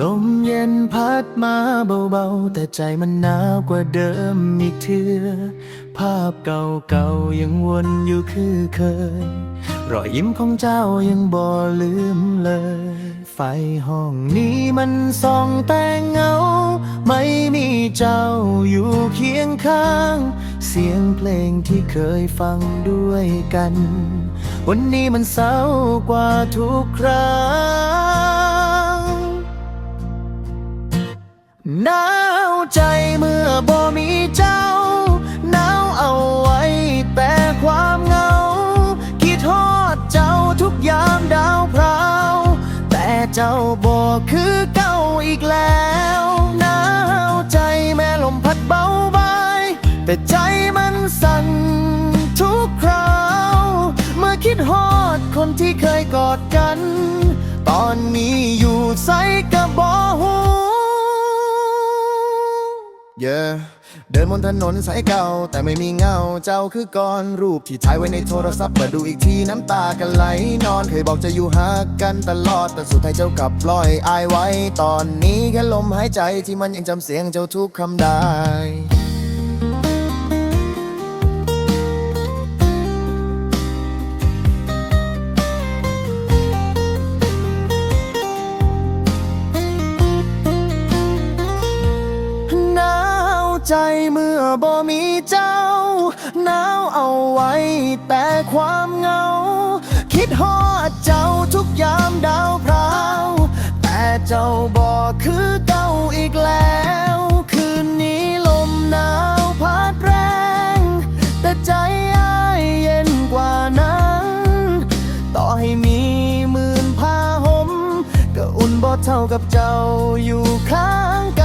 ลมเย็นพัดมาเบาๆ แต่ใจมันหนาวกว่าเดิมอีกเทือ ภาพเก่าๆ ยังวนอยู่คือเคย รอยยิ้มของเจ้ายังบ่ลืมเลย ไฟห้องนี้มันส่องแต่เงา ไม่มีเจ้าอยู่เคียงข้าง เสียงเพลงที่เคยฟังด้วยกัน วันนี้มันเศร้ากว่าทุกครั้ง หนาวใจเมื่อบ่มีเจ้าหนาวเอาไว้แต่ความเหงา คิดทอดเจ้าทุกยามดาวพราว แต่เจ้าบ่คือเก่าอีกแล้วหนาวใจแม่ลมพัดเบาบาย แต่ใจมันสั่นทุกคราว เมื่อคิดฮอดคนที่เคยกอดกัน ตอนนี้อยู่ เยอะเดินบนถนนสายเก่า แต่ไม่มีเงาเจ้าคือก้อนรูปที่ถ่ายไว้ในโทรศัพท์เปิดดูอีกทีน้ำตากันไหลนอนเคยบอกจะอยู่หากันตลอด แต่สุดท้ายเจ้ากลับปล่อยอายไว้ ตอนนี้แค่ลมหายใจที่มันยังจำเสียงเจ้าทุกคำได้ ใจเมื่อบ่มีเจ้า หนาวเอาไว้แต่ความเหงา คิดฮอดเจ้าทุกยามดาวพราว แต่เจ้าบ่คือเก่าอีกแล้ว คืนนี้ลมหนาวพัดแรง แต่ใจอ้ายเย็นกว่านั้น ต่อให้มีหมื่นผ้าห่มก็อุ่นบ่เท่ากับเจ้าอยู่ข้าง